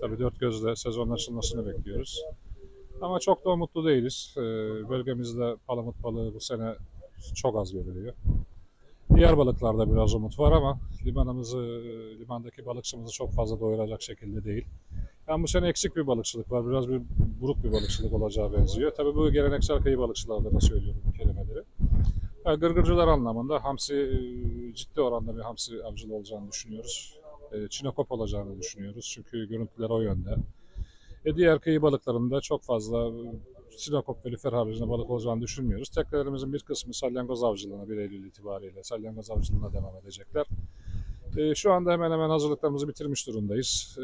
Tabii dört gözle sezonun açılmasını bekliyoruz. Ama çok da umutlu değiliz. Ee, bölgemizde palamut balığı bu sene çok az görülüyor. Diğer balıklarda biraz umut var ama limanımızı, limandaki balıkçımızı çok fazla doyuracak şekilde değil. Yani bu sene eksik bir balıkçılık var. Biraz bir buruk bir balıkçılık olacağı benziyor. Tabii bu geleneksel kıyı balıkçılarda da söylüyorum bu kelimeleri. Yani gırgırcılar anlamında hamsi e, ciddi oranda bir hamsi avcılığı olacağını düşünüyoruz. E, Çinokop olacağını düşünüyoruz. Çünkü görüntüler o yönde. E diğer kıyı balıklarında çok fazla Sinokop ve lüfer haricinde balık olacağını düşünmüyoruz. Teknelerimizin bir kısmı salyangoz avcılığına 1 Eylül itibariyle salyangoz avcılığına devam edecekler. E, şu anda hemen hemen hazırlıklarımızı bitirmiş durumdayız. E,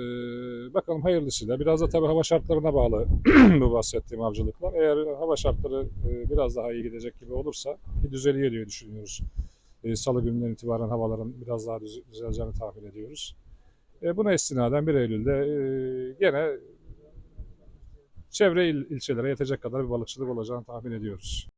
bakalım hayırlısıyla. Biraz da tabii hava şartlarına bağlı bu bahsettiğim avcılıklar. Eğer hava şartları e, biraz daha iyi gidecek gibi olursa ki düzeliyor diye düşünüyoruz. E, Salı gününden itibaren havaların biraz daha düz- düzeleceğini tahmin ediyoruz. E, buna istinaden 1 Eylül'de e, gene çevre il, ilçelere yetecek kadar bir balıkçılık olacağını tahmin ediyoruz.